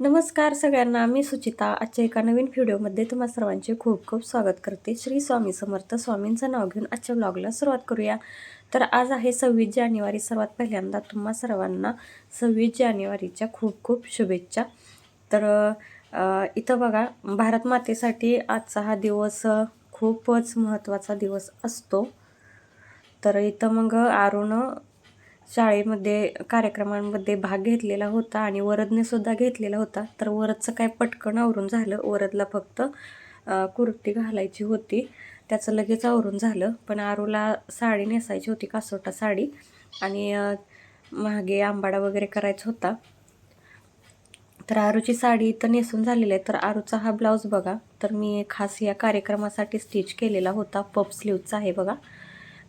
नमस्कार सगळ्यांना मी सुचिता. आजच्या एका नवीन व्हिडिओमध्ये तुम्हा सर्वांचे खूप खूप स्वागत करते. श्री स्वामी समर्थ स्वामींचं नाव घेऊन आजच्या ब्लॉगला सुरुवात करूया. तर आज आहे सव्वीस जानेवारी. सर्वात पहिल्यांदा तुम्हा सर्वांना सव्वीस जानेवारीच्या खूप खूप शुभेच्छा. तर इथं बघा भारत मातेसाठी आजचा हा दिवस खूपच महत्त्वाचा दिवस असतो. तर इथं मग अरुण शाळेमध्ये कार्यक्रमांमध्ये भाग घेतलेला होता आणि वरदनेसुद्धा घेतलेला होता. तर वरदचं काय पटकन आवरून झालं. वरदला फक्त कुर्ती घालायची होती. त्याचं लगेच आवरून झालं. पण आरूला साडी नेसायची होती कासोटा साडी. आणि मागे आंबाडा वगैरे करायचा होता. तर आरूची साडी इथं नेसून झालेली आहे. तर आरूचा हा ब्लाऊज बघा. तर मी खास या कार्यक्रमासाठी स्टिच केलेला होता. पप स्लीवचा आहे बघा.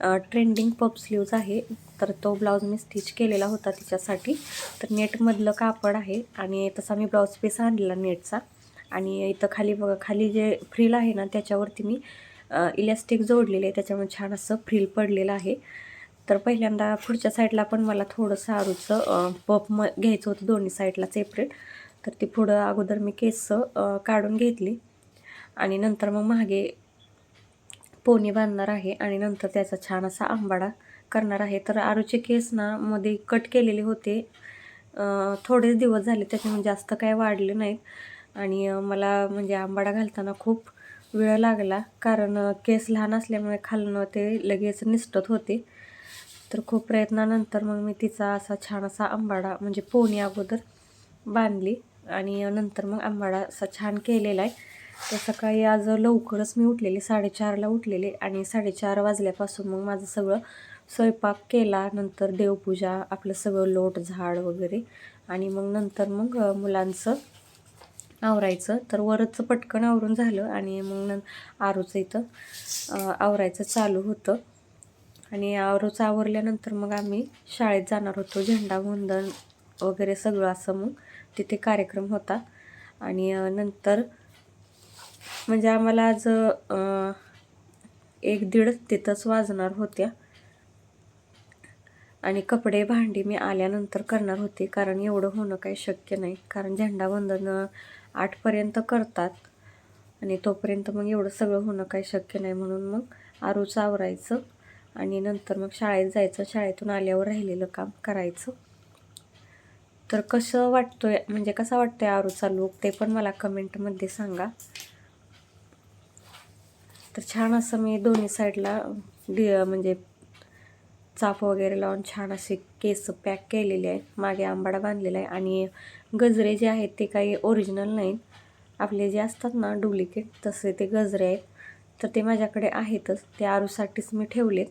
ट्रेंडिंग पप स्लीव्ज आहे. तर तो ब्लाऊज मी स्टिच केलेला होता तिच्यासाठी. तर नेटमधलं कापड आहे आणि तसा मी ब्लाऊज पीस आणलेला नेटचा आणि इथं खाली बघा खाली जे फ्रिल आहे ना त्याच्यावरती मी इलॅस्टिक जोडलेले आहे. त्याच्यामुळे छान असं फ्रिल पडलेलं आहे. तर पहिल्यांदा पुढच्या साईडला पण मला थोडंसं आरूचं पप म घ्यायचं होतं दोन्ही साईडला सेपरेट तर ती पुढं अगोदर मी केस काढून घेतली. आणि नंतर मग मागे पोनी बांधणार आहे आणि नंतर त्याचा छान असा आंबाडा करणार आहे. तर आरूचे केस ना मध्ये कट केलेले होते. थोडेच दिवस झाले त्याच्यामुळे जास्त काय वाढले नाहीत. आणि मला म्हणजे आंबाडा घालताना खूप वेळ लागला. कारण केस लहान असल्यामुळे खालनं ते लगेच निसटत होते. तर खूप प्रयत्नानंतर मग मी तिचा असा छान असा आंबाडा म्हणजे पोनी अगोदर बांधली. आणि नंतर मग आंबाडा असा छान केलेला आहे. तर सकाळी आज लवकरच मी उठलेले साडेचारला उठलेले आणि साडेचार वाजल्यापासून मग माझं सगळं स्वयंपाक केला नंतर देवपूजा आपलं सगळं लोट झाड वगैरे आणि मग नंतर मग मुलांचं आवरायचं. तर वरचं पटकन आवरून झालं आणि मग न आरूचं इथं आवरायचं चालू होतं. आणि आरूचं आवरल्यानंतर मग आम्ही शाळेत जाणार होतो झेंडावंदन वगैरे सगळं असं मग तिथे कार्यक्रम होता. आणि नंतर म्हणजे आम्हाला आज एक दीड तिथंच वाजणार होत्या. आणि कपडे भांडी मी आल्यानंतर करणार होते कारण एवढं होणं काही शक्य नाही. कारण झेंडावंदन आठपर्यंत करतात. आणि तोपर्यंत मग एवढं सगळं होणं काही शक्य नाही. म्हणून मग आरूचं आवरायचं आणि नंतर मग शाळेत जायचं. शाळेतून आल्यावर राहिलेलं काम करायचं. तर कसं वाटतोय म्हणजे कसा वाटतोय आरूचा लूक ते पण मला कमेंटमध्ये सांगा. तर छान असं मी दोन्ही साईडला डि म्हणजे चाफ वगैरे लावून छान असे केस पॅक केलेले आहेत. मागे आंबाडा बांधलेला आहे आणि गजरे जे आहेत ते काही ओरिजिनल नाहीत. आपले जे असतात ना डुप्लिकेट तसे ते गजरे आहेत. तर ते माझ्याकडे आहेतच. ते आरूसाठीच मी ठेवलेत.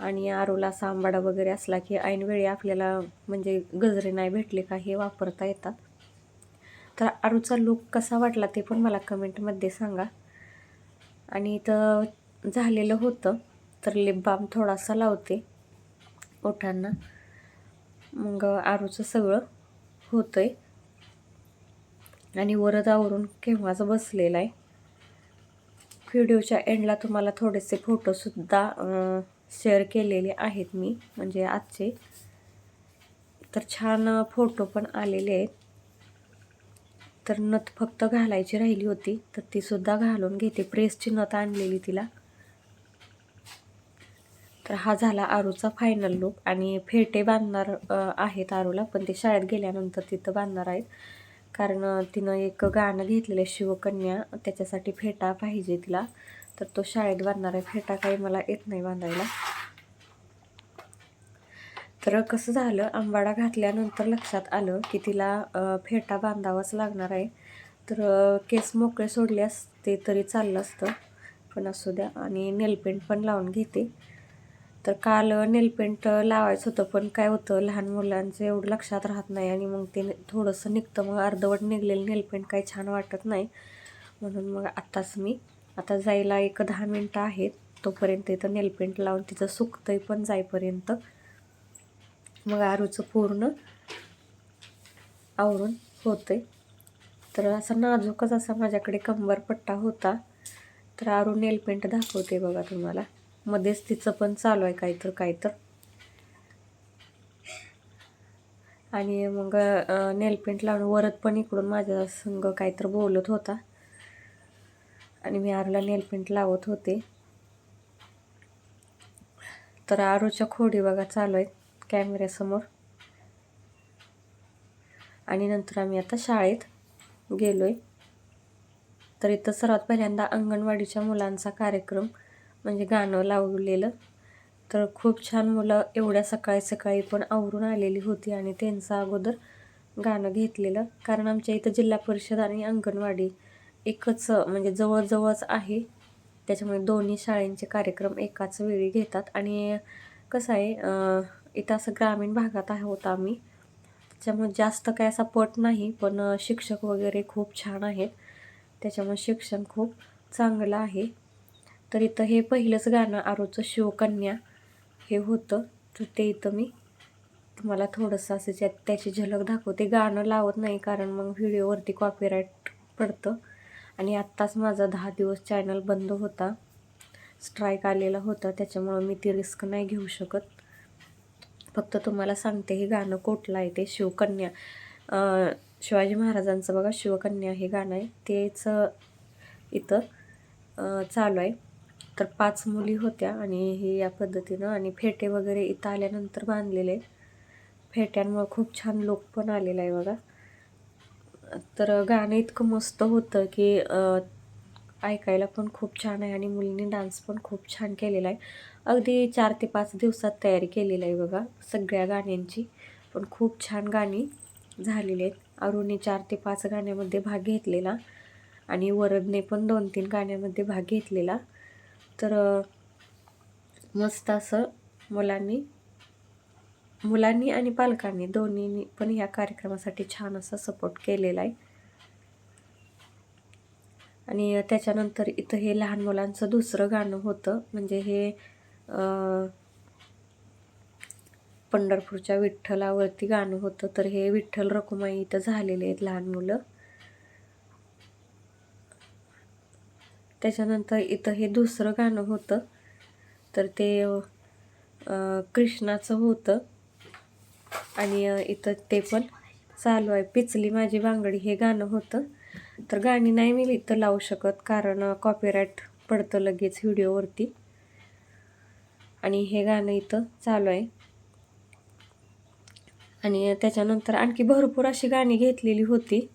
आणि आरूला असा आंबाडा वगैरे असला की ऐनवेळी आपल्याला म्हणजे गजरे नाही भेटले का हे वापरता येतात. तर आरूचा लूक कसा वाटला ते पण मला कमेंटमध्ये सांगा. आणि इथं झालेलं होतं तर लिप बाम थोडासा लावते ओठांना. मग आरूचं सगळं होतं आहे आणि वरद आवरून केव्हाच बसलेला आहे. व्हिडिओच्या एंडला तुम्हाला थोडेसे फोटोसुद्धा शेअर केलेले आहेत मी म्हणजे आजचे. तर छान फोटो पण आलेले आहेत. तर नथ फक्त घालायची राहिली होती तर ती सुद्धा घालून घेते. प्रेसची नथ आणलेली तिला. तर हा झाला आरूचा फायनल लुक आणि फेटे बांधणार आहेत आरूला पण ते शाळेत गेल्यानंतर तिथं बांधणार आहेत. कारण तिनं एक गाणं घेतलेलं आहे शिवकन्या. त्याच्यासाठी फेटा पाहिजे तिला. तर तो शाळेत बांधणार आहे. फेटा काही मला येत नाही बांधायला. तर कसं झालं आंबाडा घातल्यानंतर लक्षात आलं की तिला फेटा बांधावाच लागणार आहे. तर केस मोकळे सोडले असते तरी चाललं असतं पण असू द्या. आणि नेलपेंट पण लावून घेते. तर काल नेलपेंट लावायचं होतं पण काय होतं लहान मुलांचं एवढं लक्षात राहत नाही आणि मग ते थोडंसं निघतं. मग अर्धवट निघलेलं नेलपेंट काही छान वाटत नाही. म्हणून मग आत्ताच मी आता जायला एक दहा मिनटं आहेत. तोपर्यंत इथं नेलपेंट लावून तिचं सुकतंय पण जाईपर्यंत. मग आरूचं पूर्ण आवरून होतं तर असा नाजूकच असा माझ्याकडे कंबरपट्टा होता. तर आरू नेलपेंट दाखवते बघा तुम्हाला. मध्येच तिचं पण चालू आहे काय तर काय काहीतर. आणि मग नेलपेंट लावून वरत पण इकडून माझ्या संग काहीतरी बोलत होता. आणि मी आरूला नेलपेंट लावत होते. तर आरूच्या खोडी बघा चालू आहेत. कॅमेऱ्यासमोर आणि नंतर आम्ही आता शाळेत गेलो आहे तर इथं सर्वात पहिल्यांदा अंगणवाडीच्या मुलांचा कार्यक्रम म्हणजे गाणं लावलेलं. तर खूप छान मुलं एवढ्या सकाळी सकाळी पण आवरून आलेली होती आणि त्यांचं अगोदर गाणं घेतलेलं. कारण आमच्या इथं जिल्हा परिषद आणि अंगणवाडी एकच म्हणजे जवळजवळच आहे. त्याच्यामुळे दोन्ही शाळेंचे कार्यक्रम एकाच वेळी घेतात. आणि कसं आहे इथं असं ग्रामीण भागात आहोत आम्ही. त्याच्यामुळे जास्त काय असा पट नाही पण शिक्षक वगैरे खूप छान आहेत. त्याच्यामुळे शिक्षण खूप चांगलं आहे. तर इथं हे पहिलंच गाणं आरोचं शिवकन्या हे होतं. तर ते इथं मी तुम्हाला थोडंसं असं ज्या त्याची झलक दाखवते. गाणं लावत नाही कारण मग व्हिडिओवरती कॉपीराईट पडतं. आणि आत्ताच माझा दहा दिवस चॅनल बंद होता. स्ट्राईक आलेला होता. त्याच्यामुळं मी ती रिस्क नाही घेऊ शकत. फक्त तुम्हाला सांगते हे गाणं कुठलं आहे ते शिवकन्या. शिवाजी महाराजांचं बघा शिवकन्या हे गाणं आहे. तेच इथं चालू आहे. तर पाच मुली होत्या आणि हे या पद्धतीनं आणि फेटे वगैरे इथं आल्यानंतर बांधलेले फेट्यांमुळं खूप छान लोक पण आलेला आहे बघा. तर गाणं इतकं मस्त होतं की ऐकायला पण खूप छान आहे आणि मुलींनी डान्स पण खूप छान केलेला आहे. अगदी चार ते पाच दिवसात तयारी केलेली आहे बघा सगळ्या गाण्यांची. पण खूप छान गाणी झालेली आहेत. अरुणी चार ते पाच गाण्यामध्ये भाग घेतलेला आणि वरदने पण दोन तीन गाण्यामध्ये भाग घेतलेला. तर मस्त असं मुलांनी मुलांनी आणि पालकांनी दोन्हीनी पण ह्या कार्यक्रमासाठी छान असा सपोर्ट केलेला आहे. आणि त्याच्यानंतर इथं हे लहान मुलांचं दुसरं गाणं होतं. म्हणजे हे पंढरपूरच्या विठ्ठलावरती गाणं होतं. तर हे विठ्ठल रखुमाई इथं झालेले आहेत लहान मुलं. त्याच्यानंतर इथं हे दुसरं गाणं होतं. तर ते कृष्णाचं होतं. आणि इथं ते पण चालू आहे. पिचली माझी बांगडी हे गाणं होतं. तर गाणी नाही मी इथं लावू शकत कारण कॉपीराईट पडतं लगेच व्हिडिओवरती. आणि हे गाणं इथं चालू आहे. आणि त्याच्यानंतर आणखी भरपूर अशी गाणी घेतलेली होती.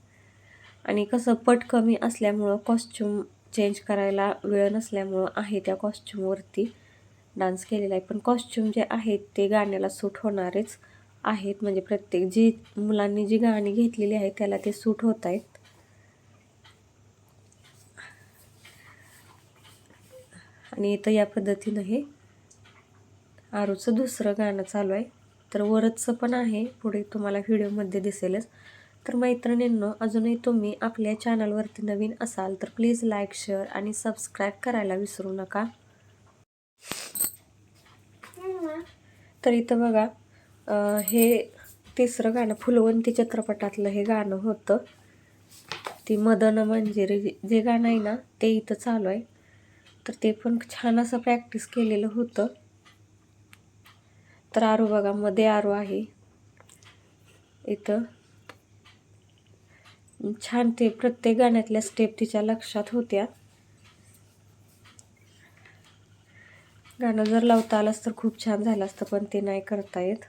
आणि कसं पट कमी असल्यामुळं कॉस्च्युम चेंज करायला वेळ नसल्यामुळं आहे त्या कॉस्च्युमवरती डान्स केलेला आहे. पण कॉस्च्युम जे आहेत ते गाण्याला सूट होणारेच आहेत. म्हणजे प्रत्येक जी मुलांनी जी गाणी घेतलेली आहेत त्याला ते सूट होत आहेत. आणि इथं या पद्धतीनं हे आरूचं दुसरं गाणं चालू आहे. तर वरचं पण आहे. पुढे तुम्हाला व्हिडिओमध्ये दिसेलच. तर मैत्रिणींनो अजूनही तुम्ही आपल्या चॅनलवरती नवीन असाल तर प्लीज लाईक शेअर आणि सबस्क्राईब करायला विसरू नका. तर इथं बघा हे तिसरं गाणं फुलवंती चित्रपटातलं हे गाणं होतं. ती मदन मंजिरी जे गाणं आहे ना ते इथं चालू आहे. तर ते पण छान असं प्रॅक्टिस केलेलं होतं. तर आरू बघा मध्ये आरू आहे. इथं. छान ते प्रत्येक गाण्यातल्या स्टेप तिच्या लक्षात होत्या. गाणं जर लावता आलंच तर खूप छान झालं असतं पण ते नाही करता येत.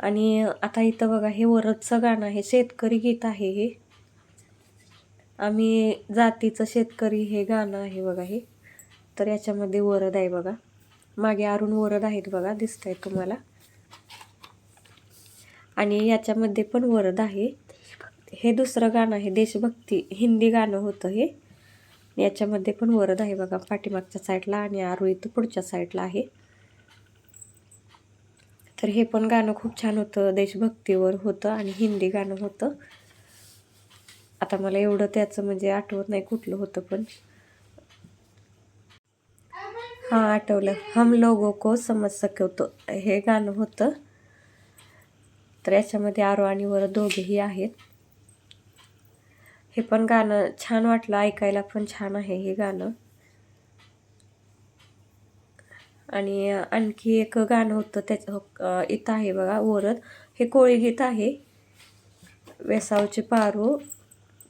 आणि आता इथं बघा हे वरदचं गाणं आहे शेतकरी गीत आहे हे. आम्ही जातीचं शेतकरी हे गाणं आहे बघा हे. तर याच्यामध्ये वरद आहे बघा. मागे अरुण वरद आहेत बघा दिसत आहे तुम्हाला. आणि याच्यामध्ये पण वरद आहे. हे दुसरं गाणं आहे देशभक्ती. हिंदी गाणं होतं हे. याच्यामध्ये पण वरद आहे बघा पाठीमागच्या साईडला आणि आरू इथं पुढच्या साईडला आहे. तर हे पण गाणं खूप छान होतं देशभक्तीवर होतं आणि हिंदी गाणं होतं. आता मला एवढं त्याचं म्हणजे आठवत नाही कुठलं होतं पण. हां आठवलं. हम लोगों को समज सकवतो हे गाणं होतं. तर याच्यामध्ये आरो आणि वर दोघेही आहेत. हे पण गाणं छान वाटलं. ऐकायला पण छान आहे हे गाणं. आणि आणखी एक गाणं होतं. त्याचं हो, इथं आहे बघा वरद हे कोळी गीत आहे. वेसावचे पारो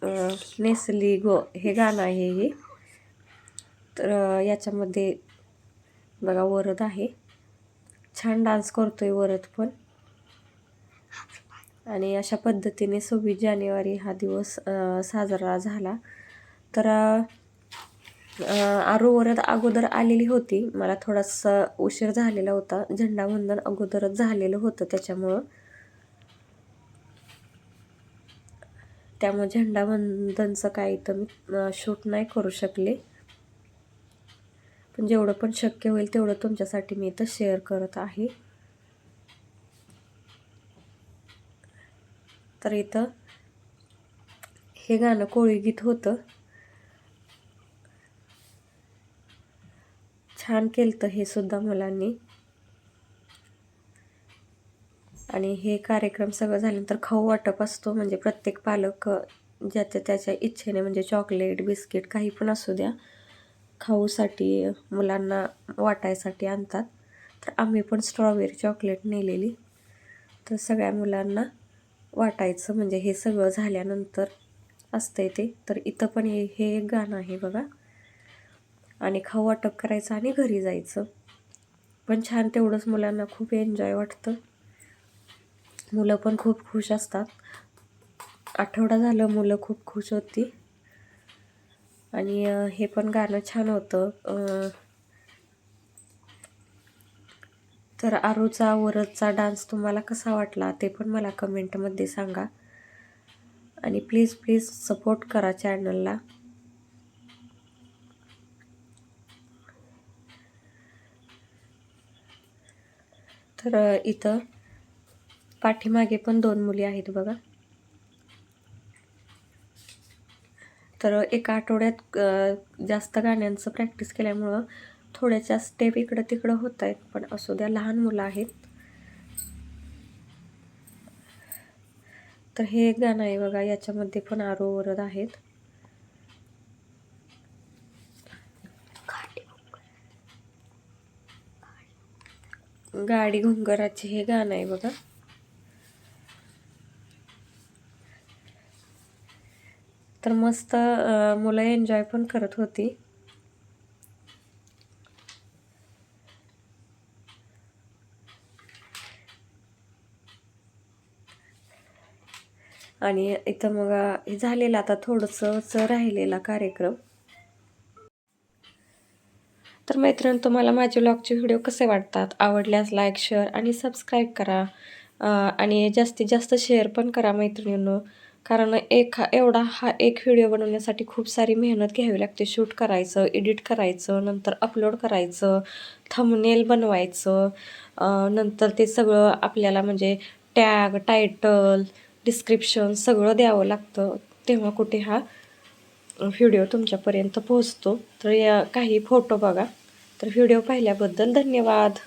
नेसली गो. हे गाणं आहे हे. तर याच्यामध्ये बघा वरद आहे. छान डान्स करतो आहे वरद पण. आणि अशा पद्धतीने सव्वीस जानेवारी हा दिवस साजरा झाला. तर आरो वरद अगोदर आलेली होती. मला थोडासा उशीर झालेला होता. झेंडावंदन अगोदरच झालेलं होतं त्याच्यामुळं. त्यामुळे झेंडावंदनचं काही तर मी शूट नाही करू शकले. पण जेवढं पण शक्य होईल तेवढं तुमच्यासाठी मी इथं शेअर करत आहे. तर इथं हे गाणं कोळी गीत होतं. छान केलं हे सुद्धा मुलांनी. आणि हे कार्यक्रम सगळं झाल्यानंतर खाऊ वाटप असतो म्हणजे प्रत्येक पालक ज्याच्या त्याच्या इच्छेने म्हणजे चॉकलेट बिस्किट काही पण असू द्या खाऊसाठी मुलांना वाटायसाठी आणतात. तर आम्ही पण स्ट्रॉबेरी चॉकलेट नेलेली. तर सगळ्या मुलांना वाटायचं. म्हणजे हे सगळं झाल्यानंतर असतंय ते. तर इथं पण हे हे एक गाणं आहे बघा. आणि खाऊ वाटप करायचं आणि घरी जायचं. पण छान तेवढंच मुलांना खूप एन्जॉय वाटतं. मुलं पण खूप खुश असतात. आठवडा झालं मुलं खूप खुश होती. आणि हे पण गाणं छान होतं. तर आरूचा वरदचा डान्स तुम्हाला कसा वाटला ते पण मला कमेंटमध्ये सांगा. आणि प्लीज प्लीज सपोर्ट करा चॅनलला. तर इथं पाठीमागे पण दोन मुली आहेत बघा. तर एका आठवड्यात जास्त गाण्यांचं प्रॅक्टिस केल्यामुळं थोड्याच्या स्टेप इकडं तिकडं होत आहेत पण असू द्या लहान मुलं आहेत. तर हे एक गाणं आहे बघा याच्यामध्ये पण आरो वरद आहेत. गाडी घुंगराचे हे गाणं आहे बघा. तर मस्त मुलं एन्जॉय पण करत होती. आणि इथं मग झालेलं आता थोडंसं राहिलेला कार्यक्रम. तर मैत्रीण तुम्हाला माझे ब्लॉगचे व्हिडिओ कसे वाटतात? आवडल्यास लाईक शेअर आणि सबस्क्राईब करा. आणि जास्तीत जास्त शेअर पण करा मैत्रिणींनो. कारण एक हा एवढा हा एक व्हिडिओ बनवण्यासाठी खूप सारी मेहनत घ्यावी लागते. शूट करायचं एडिट करायचं नंतर अपलोड करायचं थंबनेल बनवायचं नंतर ते सगळं आपल्याला म्हणजे टॅग टायटल डिस्क्रिप्शन सगळं द्यावं लागतं. तेव्हा कुठे हा व्हिडिओ तुमच्यापर्यंत पोहोचतो. तर या काही फोटो बघा. तर व्हिडिओ पाहिल्याबद्दल धन्यवाद.